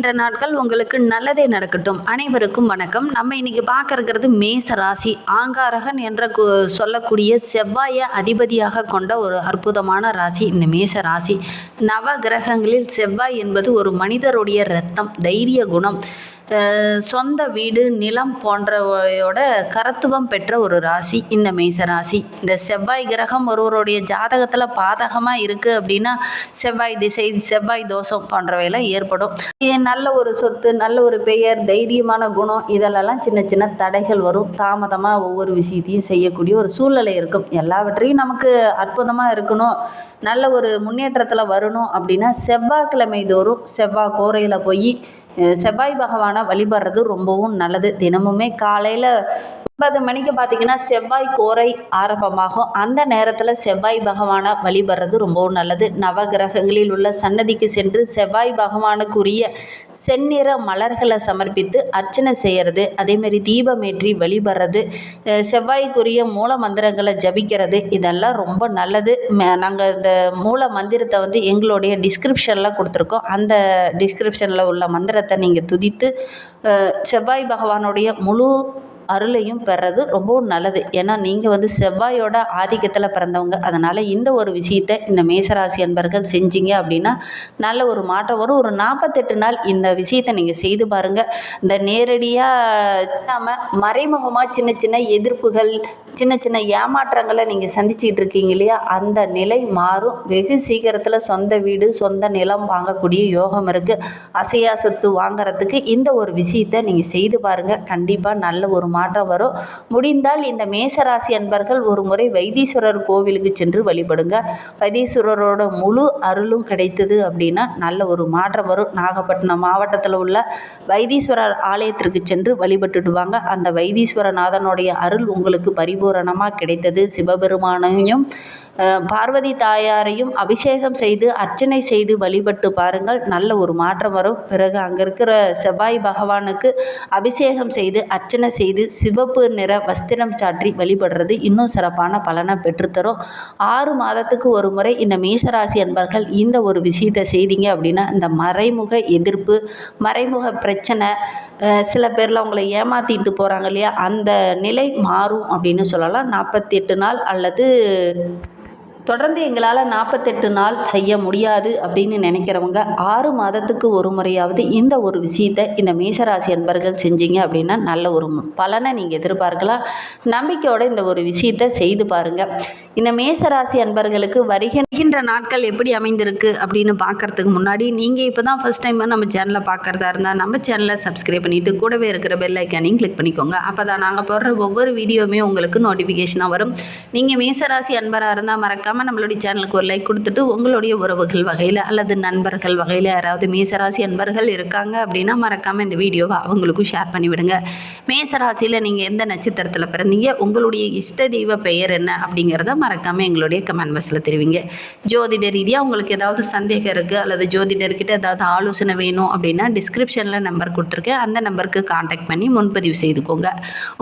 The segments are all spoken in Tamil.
இன்ற நாட்கள் உங்களுக்கு நல்லதே நடக்கட்டும். அனைவருக்கும் வணக்கம். நம்ம இன்னைக்கு பார்க்க இருக்கிறது மேச ராசி ஆங்காரகன் என்ற சொல்லக்கூடிய செவ்வாயை அதிபதியாக கொண்ட ஒரு அற்புதமான ராசி. இந்த மேச ராசி நவ கிரகங்களில் செவ்வாய் என்பது ஒரு மனிதருடைய ரத்தம் தைரிய குணம். சொந்த வீடு நிலம் போன்றவையோட கரத்துவம் பெற்ற ஒரு ராசி. இந்த மேச ராசி இந்த செவ்வாய் கிரகம் ஒருவருடைய ஜாதகத்தில் பாதகமாக இருக்குது அப்படின்னா செவ்வாய் திசை செவ்வாய் தோஷம் போன்றவையெல்லாம் ஏற்படும். நல்ல ஒரு சொத்து நல்ல ஒரு பெயர் தைரியமான குணம் இதிலெல்லாம் சின்ன சின்ன தடைகள் வரும். தாமதமாக ஒவ்வொரு விஷயத்தையும் செய்யக்கூடிய ஒரு சூழ்நிலை இருக்கும். எல்லாவற்றையும் நமக்கு அற்புதமாக இருக்கணும். நல்ல ஒரு முன்னேற்றத்தில் வரணும் அப்படின்னா செவ்வாய்க்கிழமை தோறும் செவ்வாய் கோரையில் போய் செவ்வாய் பகவானை வழிபடுறது ரொம்பவும் நல்லது. தினமுமே காலையில் ஒன்பது மணிக்கு பார்த்தீங்கன்னா செவ்வாய் கோரை ஆரம்பமாகும். அந்த நேரத்தில் செவ்வாய் பகவானை வழிபடுறது ரொம்பவும் நல்லது. நவகிரகங்களில் உள்ள சன்னதிக்கு சென்று செவ்வாய் பகவானுக்குரிய செந்நிற மலர்களை சமர்ப்பித்து அர்ச்சனை செய்கிறது அதேமாரி தீபமேற்றி வழிபடுறது. செவ்வாய்க்குரிய மூல மந்திரங்களை ஜபிக்கிறது. இதெல்லாம் ரொம்ப நல்லது. நாங்கள் இந்த மூல மந்திரத்தை வந்து எங்களுடைய டிஸ்கிரிப்ஷனில் கொடுத்துருக்கோம். அந்த டிஸ்கிரிப்ஷனில் உள்ள மந்திரத்தை நீங்கள் துதித்து செவ்வாய் பகவானுடைய முழு அருளையும் பெறது ரொம்பவும் நல்லது. ஏன்னா நீங்கள் வந்து செவ்வாயோட ஆதிக்கத்தில் பிறந்தவங்க. அதனால் இந்த ஒரு விஷயத்தை இந்த மேசராசி அன்பர்கள் செஞ்சீங்க அப்படின்னா நல்ல ஒரு மாற்றம் வரும். ஒரு நாற்பத்தெட்டு நாள் இந்த விஷயத்தை நீங்கள் செய்து பாருங்கள் இந்த நேரடியாக இல்லாமல் மறைமுகமாக சின்ன சின்ன எதிர்ப்புகள் சின்ன சின்ன ஏமாற்றங்களை நீங்கள் சந்திச்சுக்கிட்டு இருக்கீங்க இல்லையா? அந்த நிலை மாறும். வெகு சீக்கிரத்தில் சொந்த வீடு சொந்த நிலம் வாங்கக்கூடிய யோகம் இருக்குது அசையா சொத்து வாங்குறதுக்கு இந்த ஒரு விஷயத்தை நீங்கள் செய்து பாருங்கள் கண்டிப்பாக நல்ல ஒரு மா மாற்றம் வரும். முடிந்தால் இந்த மேசராசி அன்பர்கள் ஒரு முறை வைத்தீஸ்வரர் கோவிலுக்கு சென்று வழிபடுங்க. வைத்தீஸ்வரரோட முழு அருளும் கிடைத்தது அப்படின்னா நல்ல ஒரு மாற்றம் வரும். நாகப்பட்டினம் மாவட்டத்தில் உள்ள வைத்தீஸ்வரர் ஆலயத்திற்கு சென்று வழிபட்டுட்டு வாங்க. அந்த வைத்தீஸ்வரநாதனுடைய அருள் உங்களுக்கு பரிபூரணமாக கிடைத்தது. சிவபெருமானையும் பார்வதி தாயாரையும் அபிஷேகம் செய்து அர்ச்சனை செய்து வழிபட்டு பாருங்கள். நல்ல ஒரு மாற்றம் வரும். பிறகு அங்கே இருக்கிற செவ்வாய் பகவானுக்கு அபிஷேகம் செய்து அர்ச்சனை செய்து சிவப்பு நிற வஸ்திரம் சாற்றி வழிபடுறது இன்னும் சிறப்பான பலனை பெற்றுத்தரும். ஆறு மாதத்துக்கு ஒரு முறை இந்த மேசராசி அன்பர்கள் இந்த ஒரு விஷயத்தை செய்தீங்க அப்படின்னா இந்த மறைமுக எதிர்ப்பு மறைமுக பிரச்சனை சில பேரில் அவங்களை ஏமாற்றிட்டு போகிறாங்க இல்லையா? அந்த நிலை மாறும் அப்படின்னு சொல்லலாம். நாற்பத்தி எட்டு நாள் அல்லது தொடர்ந்து எங்களால் நாற்பத்தெட்டு நாள் செய்ய முடியாது அப்படின்னு நினைக்கிறவங்க ஆறு மாதத்துக்கு ஒரு முறையாவது இந்த ஒரு விஷயத்தை இந்த மேசராசி அன்பர்கள் செஞ்சீங்க அப்படின்னா நல்ல ஒரு பலனை நீங்கள் எதிர்பார்க்கலாம். நம்பிக்கையோடு இந்த ஒரு விஷயத்தை செய்து பாருங்கள் இந்த மேசராசி அன்பர்களுக்கு வருகின்ற நாட்கள் எப்படி அமைந்திருக்கு அப்படின்னு பார்க்கறதுக்கு முன்னாடி நீங்கள் இப்போ தான் ஃபஸ்ட் டைம் நம்ம சேனலை பார்க்குறதா இருந்தால் நம்ம சேனலை சப்ஸ்கிரைப் பண்ணிவிட்டு கூடவே இருக்கிற பெல் ஐக்கானையும் கிளிக் பண்ணிக்கோங்க. அப்போ தான் நாங்கள் போடுற ஒவ்வொரு வீடியோவுமே உங்களுக்கு நோட்டிஃபிகேஷனாக வரும். நீங்கள் மேசராசி அன்பராக இருந்தால் மறக்காமல் நம்மளுடைய சேனலுக்கு ஒரு லைக் கொடுத்துட்டு உங்களுடைய உறவுகள் வகையில் அல்லது நண்பர்கள் வகையில் யாராவது மேசராசி அன்பர்கள் இருக்காங்க அப்படின்னா மறக்காமல் இந்த வீடியோவை அவங்களுக்கும் ஷேர் பண்ணிவிடுங்க மேசராசியில் நீங்கள் எந்த நட்சத்திரத்தில் பிறந்தீங்க உங்களுடைய இஷ்ட தெய்வ பெயர் என்ன அப்படிங்கிறத மறக்காமல் எங்களுடைய கமெண்ட் பாக்ஸில் தெரிவிங்க. ஜோதிட ரீதியாக உங்களுக்கு ஏதாவது சந்தேகம் இருக்குது அல்லது ஜோதிடர்கிட்ட ஏதாவது ஆலோசனை வேணும் அப்படின்னா டிஸ்கிரிப்ஷனில் நம்பர் கொடுத்துருக்கேன். அந்த நம்பருக்கு காண்டாக்ட் பண்ணி முன்பதிவு செய்துக்கோங்க.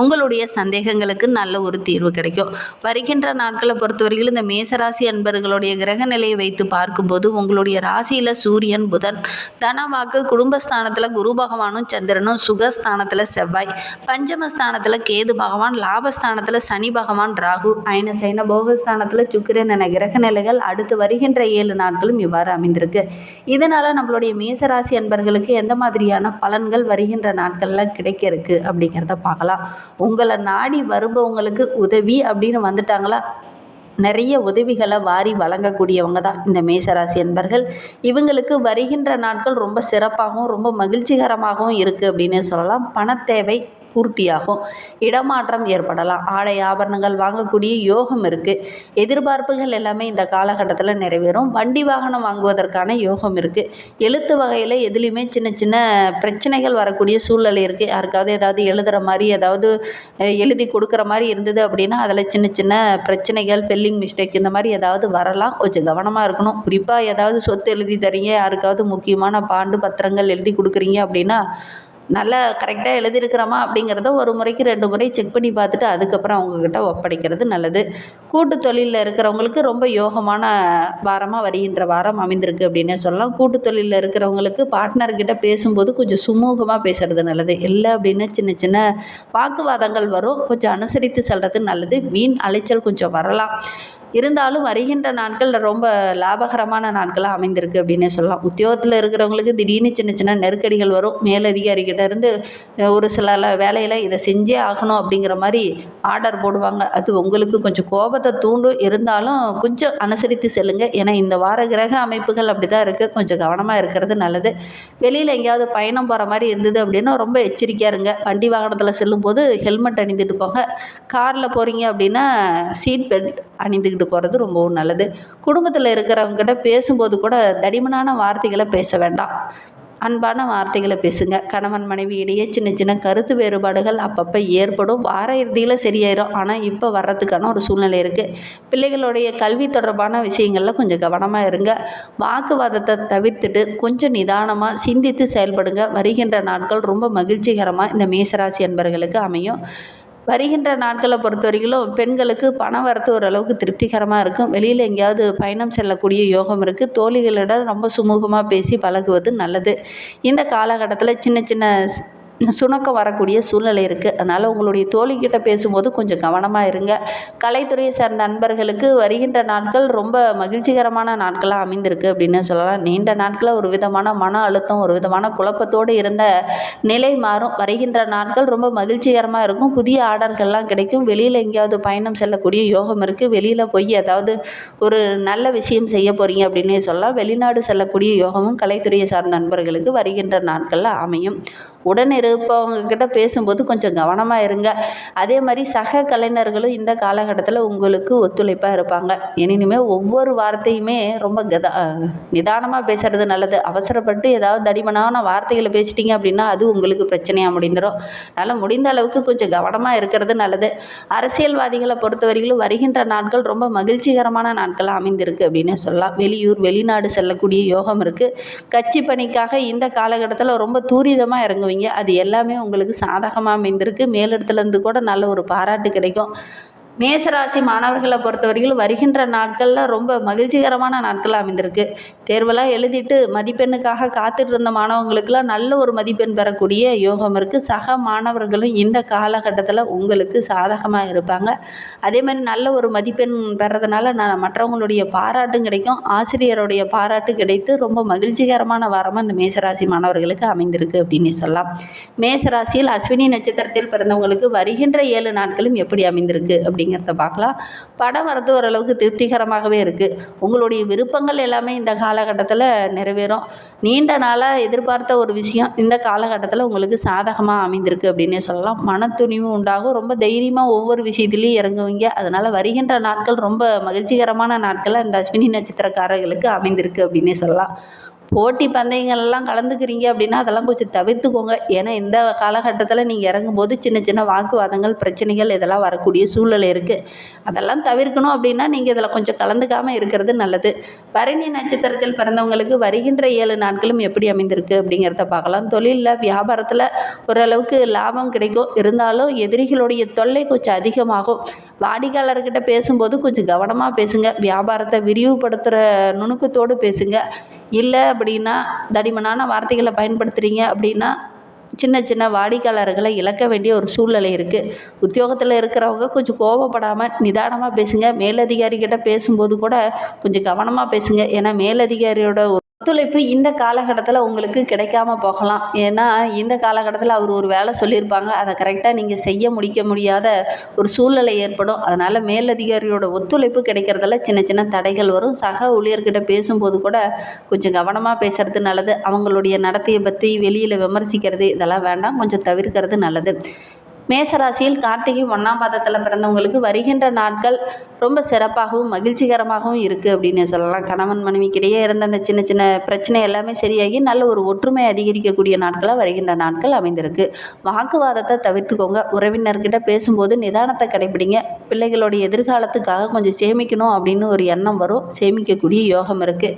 உங்களுடைய சந்தேகங்களுக்கு நல்ல ஒரு தீர்வு கிடைக்கும். வருகின்ற நாட்களை பொறுத்தவரையில் இந்த மேசராசி அன்பர்களுடைய கிரக நிலையை வைத்து பார்க்கும்போது உங்களுடைய ராசியில் சூரியன் புதன் தனவாக்கு குடும்பஸ்தானத்தில் குரு பகவானும் சந்திரனும் சுகஸ்தானத்தில் செவ்வாய் பஞ்சமஸ்தானத்தில் கேது பகவான் லாபஸ்தானத்தில் சனி பகவான் ராகு அயன சைன யோகஸ்தானத்தில் சுக்கிரன் என கிரக நிலைகள் அடுத்து வருகின்ற ஏழு நாட்களும் இவ்வாறு அமைந்திருக்கு. இதனால் நம்மளுடைய மேசராசி அன்பர்களுக்கு எந்த மாதிரியான பலன்கள் வருகின்ற நாட்களில் கிடைக்க இருக்கு அப்படிங்கிறத பார்க்கலாம். உங்களை நாடி வருபவங்களுக்கு உதவி அப்படின்னு வந்துட்டாங்களா? நிறைய உதவிகளை வாரி வழங்கக்கூடியவங்க தான் இந்த மேசராசி என்பர்கள் இவங்களுக்கு வருகின்ற நாட்கள் ரொம்ப சிறப்பாகவும் ரொம்ப மகிழ்ச்சிகரமாகவும் இருக்குது அப்படின்னு சொல்லலாம். பணத்தேவை பூர்த்தியாகும். இடமாற்றம் ஏற்படலாம். ஆடை ஆபரணங்கள் வாங்கக்கூடிய யோகம் இருக்குது எதிர்பார்ப்புகள் எல்லாமே இந்த காலகட்டத்தில் நிறைவேறும். வண்டி வாகனம் வாங்குவதற்கான யோகம் இருக்குது எழுத்து வகையில் எதுலேயுமே சின்ன சின்ன பிரச்சனைகள் வரக்கூடிய சூழ்நிலை இருக்குது யாருக்காவது ஏதாவது எழுதுகிற மாதிரி ஏதாவது எழுதி கொடுக்குற மாதிரி இருந்தது அப்படின்னா அதில் சின்ன சின்ன பிரச்சனைகள் ஸ்பெல்லிங் மிஸ்டேக் இந்த மாதிரி ஏதாவது வரலாம். கொஞ்சம் கவனமாக இருக்கணும். குறிப்பாக ஏதாவது சொத்து எழுதி தரீங்க. யாருக்காவது முக்கியமான பாண்டு பத்திரங்கள் எழுதி கொடுக்குறீங்க அப்படின்னா நல்லா கரெக்டாக எழுதியிருக்கிறோமா அப்படிங்கிறத ஒரு முறைக்கு ரெண்டு முறை செக் பண்ணி பார்த்துட்டு அதுக்கப்புறம் அவங்கக்கிட்ட ஒப்படைக்கிறது நல்லது. கூட்டு தொழிலில் இருக்கிறவங்களுக்கு ரொம்ப யோகமான வாரமாக வருகின்ற வாரம் அமைந்திருக்கு அப்படின்னே சொல்லலாம். கூட்டு தொழிலில் இருக்கிறவங்களுக்கு பார்ட்னர்கிட்ட பேசும்போது கொஞ்சம் சுமூகமாக பேசுகிறது நல்லது. இல்லை அப்படின்னா சின்ன சின்ன வாக்குவாதங்கள் வரும். கொஞ்சம் அனுசரித்து செல்வது நல்லது. வீண் அலைச்சல் கொஞ்சம் வரலாம். இருந்தாலும் வருகின்ற நாட்கள் ரொம்ப லாபகரமான நாட்களாக அமைந்திருக்கு அப்படின்னே சொல்லலாம். உத்தியோகத்தில் இருக்கிறவங்களுக்கு திடீர்னு சின்ன சின்ன நெருக்கடிகள் வரும். மேலதிகாரிகிட்ட இருந்து ஒரு சில வேலையில் இதை செஞ்சே ஆகணும் அப்படிங்கிற மாதிரி ஆர்டர் போடுவாங்க. அது உங்களுக்கு கொஞ்சம் கோபத்தை தூண்டும். இருந்தாலும் கொஞ்சம் அனுசரித்து செல்லுங்க. ஏன்னா இந்த வார கிரக அமைப்புகள் அப்படி தான் இருக்குது கொஞ்சம் கவனமாக இருக்கிறது நல்லது. வெளியில் எங்கேயாவது பயணம் போகிற மாதிரி இருந்தது அப்படின்னா ரொம்ப எச்சரிக்கையாக இருங்க. வண்டி வாகனத்தில் செல்லும்போது ஹெல்மெட் அணிந்துட்டு போங்க. காரில் போகிறீங்க அப்படின்னா சீட் பெல்ட் அணிந்துக்கிட்டு போகிறது ரொம்பவும் நல்லது. குடும்பத்தில் இருக்கிறவங்ககிட்ட பேசும்போது கூட தடிமனான வார்த்தைகளை பேச வேண்டாம். அன்பான வார்த்தைகளை பேசுங்க. கணவன் மனைவி இடையே சின்ன சின்ன கருத்து வேறுபாடுகள் அப்பப்போ ஏற்படும். வார இறுதியில் சரியாயிரும். ஆனால் இப்போ வர்றதுக்கான ஒரு சூழ்நிலை இருக்குது பிள்ளைகளுடைய கல்வி தொடர்பான விஷயங்களில் கொஞ்சம் கவனமாக இருங்க. வாக்குவாதத்தை தவிர்த்துட்டு கொஞ்சம் நிதானமாக சிந்தித்து செயல்படுங்க. வருகின்ற நாட்கள் ரொம்ப மகிழ்ச்சிகரமாக இந்த மேசராசி அன்பர்களுக்கு அமையும். வருகின்ற நாட்களை பொறுத்த வரைக்கும் பெண்களுக்கு பணம் வரத்து ஓரளவுக்கு திருப்திகரமாக இருக்கும். வெளியில் எங்கேயாவது பயணம் செல்லக்கூடிய யோகம் இருக்குது தோழிகளிடம் ரொம்ப சுமூகமாக பேசி பழகுவது நல்லது. இந்த காலகட்டத்தில் சின்ன சின்ன சுணக்கம் வரக்கூடிய சூழ்நிலை இருக்குது அதனால் உங்களுடைய தோழிக்கிட்ட பேசும்போது கொஞ்சம் கவனமாக இருங்க. கலைத்துறையை சார்ந்த அன்பர்களுக்கு வருகின்ற நாட்கள் ரொம்ப மகிழ்ச்சிகரமான நாட்களாக அமைந்திருக்கு அப்படின்னு சொல்லலாம். நீண்ட நாட்களில் ஒரு விதமான மன அழுத்தம் ஒரு விதமான குழப்பத்தோடு இருந்த நிலை மாறும். வருகின்ற நாட்கள் ரொம்ப மகிழ்ச்சிகரமாக இருக்கும். புதிய ஆர்டர்கள்லாம் கிடைக்கும். வெளியில் எங்கேயாவது பயணம் செல்லக்கூடிய யோகம் இருக்குது வெளியில் போய் ஏதாவது ஒரு நல்ல விஷயம் செய்ய போகிறீங்க அப்படின்னே சொல்லலாம். வெளிநாடு செல்லக்கூடிய யோகமும் கலைத்துறையை சார்ந்த நண்பர்களுக்கு வருகின்ற நாட்களில் அமையும். உடன் இருப்பவங்க கிட்ட பேசும்போது கொஞ்சம் கவனமாக இருங்க. அதே மாதிரி சக கலைஞர்களும் இந்த காலகட்டத்தில் உங்களுக்கு ஒத்துழைப்பாக இருப்பாங்க. எனினுமே ஒவ்வொரு வார்த்தையுமே ரொம்ப கதா நிதானமாக பேசுறது நல்லது. அவசரப்பட்டு ஏதாவது தடிமனான வார்த்தைகளை பேசிட்டீங்க அப்படின்னா அது உங்களுக்கு பிரச்சனையாக முடிந்துடும் அதனால் முடிந்த அளவுக்கு கொஞ்சம் கவனமாக இருக்கிறது நல்லது. அரசியல்வாதிகளை பொறுத்தவரையிலும் வருகின்ற நாட்கள் ரொம்ப மகிழ்ச்சிகரமான நாட்களாக அமைந்திருக்கு அப்படின்னு சொல்லலாம். வெளியூர் வெளிநாடு செல்லக்கூடிய யோகம் இருக்குது கட்சி பணிக்காக இந்த காலகட்டத்தில் ரொம்ப தூரிதமாக இறங்குவீங்க. அது எல்லாமே உங்களுக்கு சாதகமாக அமைந்திருக்கு. மேலிடத்துலேருந்து கூட நல்ல ஒரு பாராட்டு கிடைக்கும். மேசராசி மாணவர்களை பொறுத்தவரையிலும் வருகின்ற நாட்களில் ரொம்ப மகிழ்ச்சிகரமான நாட்கள் அமைந்திருக்கு. தேர்வெல்லாம் எழுதிட்டு மதிப்பெண்ணுக்காக காத்துட்டு இருந்த மாணவங்களுக்கெல்லாம் நல்ல ஒரு மதிப்பெண் பெறக்கூடிய யோகம் இருக்குது சக மாணவர்களும் இந்த காலகட்டத்தில் உங்களுக்கு சாதகமாக இருப்பாங்க. அதே மாதிரி நல்ல ஒரு மதிப்பெண் பெறதுனால நான் மற்றவங்களுடைய பாராட்டும் கிடைக்கும். ஆசிரியருடைய பாராட்டு கிடைத்து ரொம்ப மகிழ்ச்சிகரமான வாரமாக இந்த மேசராசி மாணவர்களுக்கு அமைந்திருக்கு அப்படின்னு சொல்லலாம். மேசராசியில் அஸ்வினி நட்சத்திரத்தில் பிறந்தவங்களுக்கு வருகின்ற ஏழு நாட்களும் எப்படி அமைந்திருக்கு அப்படிங்கிறத பார்க்கலாம். படம் வரது ஓரளவுக்கு திருப்திகரமாகவே இருக்குது உங்களுடைய விருப்பங்கள் எல்லாமே இந்த காலகட்டத்தில் நிறைவேறும். நீண்ட நாளாக எதிர்பார்த்த ஒரு விஷயம் இந்த காலகட்டத்தில் உங்களுக்கு சாதகமாக அமைந்திருக்கு அப்படின்னே சொல்லலாம். மனத்துணிவு உண்டாகும். ரொம்ப தைரியமாக ஒவ்வொரு விஷயத்துலையும் இறங்குவீங்க. அதனால் வருகின்ற நாட்கள் ரொம்ப மகிழ்ச்சிகரமான நாட்களாக இந்த அஸ்வினி நட்சத்திரக்காரர்களுக்கு அமைந்திருக்கு அப்படின்னே சொல்லலாம். போட்டி பந்தயங்கள்லாம் கலந்துக்கிறீங்க அப்படின்னா அதெல்லாம் கொஞ்சம் தவிர்த்துக்கோங்க. ஏன்னா இந்த காலகட்டத்தில் நீங்கள் இறங்கும்போது சின்ன சின்ன வாக்குவாதங்கள் பிரச்சனைகள் இதெல்லாம் வரக்கூடிய சூழ்நிலை இருக்குது அதெல்லாம் தவிர்க்கணும் அப்படின்னா நீங்கள் இதில் கொஞ்சம் கலந்துக்காமல் இருக்கிறது நல்லது. பரணி நட்சத்திரத்தில் பிறந்தவங்களுக்கு வருகின்ற ஏழு நாட்களும் எப்படி அமைந்திருக்கு அப்படிங்கிறத பார்க்கலாம். தொழிலில் வியாபாரத்தில் ஓரளவுக்கு லாபம் கிடைக்கும். இருந்தாலும் எதிரிகளுடைய தொல்லை கொஞ்சம் அதிகமாகும். வாடிக்கையாளர்கிட்ட பேசும்போது கொஞ்சம் கவனமாக பேசுங்க. வியாபாரத்தை விரிவுபடுத்துகிற நுணுக்கத்தோடு பேசுங்க. இல்லை அப்படின்னா தடிமனான வார்த்தைகளை பயன்படுத்துகிறீங்க அப்படின்னா சின்ன சின்ன வாடிக்கையாளர்களை இழக்க வேண்டிய ஒரு சூழ்நிலை இருக்குது உத்தியோகத்தில் இருக்கிறவங்க கொஞ்சம் கோவப்படாமல் நிதானமாக பேசுங்க. மேலதிகாரிகிட்ட பேசும்போது கூட கொஞ்சம் கவனமாக பேசுங்க. ஏன்னா மேலதிகாரியோட ஒத்துழைப்பு இந்த காலகட்டத்தில் உங்களுக்கு கிடைக்காம போகலாம். ஏன்னா இந்த காலகட்டத்தில் அவர் ஒரு வேலை சொல்லியிருப்பாங்க. அதை கரெக்டாக நீங்கள் செய்ய முடிக்க முடியாத ஒரு சூழ்நிலை ஏற்படும். அதனால் மேலதிகாரியோட ஒத்துழைப்பு கிடைக்கிறதுல சின்ன சின்ன தடைகள் வரும். சக ஊழியர்கிட்ட பேசும்போது கூட கொஞ்சம் கவனமாக பேசுறது நல்லது. அவங்களுடைய நடத்தையை பற்றி வெளியில் விமர்சிக்கிறது இதெல்லாம் வேண்டாம். கொஞ்சம் தவிர்க்கிறது நல்லது. மேசராசியில் கார்த்திகை ஒன்றாம் பாதத்தில் பிறந்தவங்களுக்கு வருகின்ற நாட்கள் ரொம்ப சிறப்பாகவும் மகிழ்ச்சிகரமாகவும் இருக்குது அப்படின்னு சொல்லலாம். கணவன் மனைவிக்கிடையே இருந்த அந்த சின்ன சின்ன பிரச்சனை எல்லாமே சரியாகி நல்ல ஒரு ஒற்றுமை அதிகரிக்கக்கூடிய நாட்களாக வருகின்ற நாட்கள் அமைந்திருக்கு. வாக்குவாதத்தை தவிர்த்துக்கோங்க. உறவினர்கிட்ட பேசும்போது நிதானத்தை கடைபிடிங்க பிள்ளைகளுடைய எதிர்காலத்துக்காக கொஞ்சம் சேமிக்கணும் அப்படின்னு ஒரு எண்ணம் வரும். சேமிக்கக்கூடிய யோகம் இருக்குது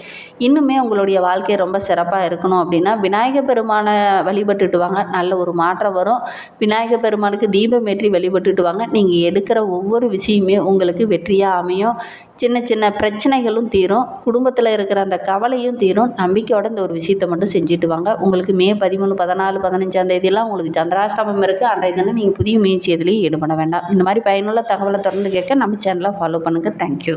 இன்னுமே உங்களுடைய வாழ்க்கை ரொம்ப சிறப்பாக இருக்கணும் அப்படின்னா விநாயக பெருமானை வழிபட்டுட்டு வாங்க. நல்ல ஒரு மாற்றம் வரும். விநாயக பெருமானுக்கு தீபம் ஏற்றி வழிபட்டுட்டு வாங்க நீங்கள் எடுக்கிற ஒவ்வொரு விஷயமே உங்களுக்கு வெற்றியாக அமையும். சின்ன சின்ன பிரச்சனைகளும் தீரும். குடும்பத்தில் இருக்கிற அந்த கவலையும் தீரும். நம்பிக்கையோட இந்த ஒரு விஷயத்தை மட்டும் செஞ்சுட்டு வாங்க உங்களுக்கு மே பதிமூணு பதினாலு பதினஞ்சாம் தேதியெல்லாம் உங்களுக்கு சந்திராஷ்டமம் இருக்குது அன்றைய தினம் நீங்கள் புதிய முயற்சி எதுலேயும் ஈடுபட வேண்டாம். இந்த மாதிரி பயனுள்ள தகவலை தொடர்ந்து கேட்க நம்ம சேனலை ஃபாலோ பண்ணுங்கள் தேங்க்யூ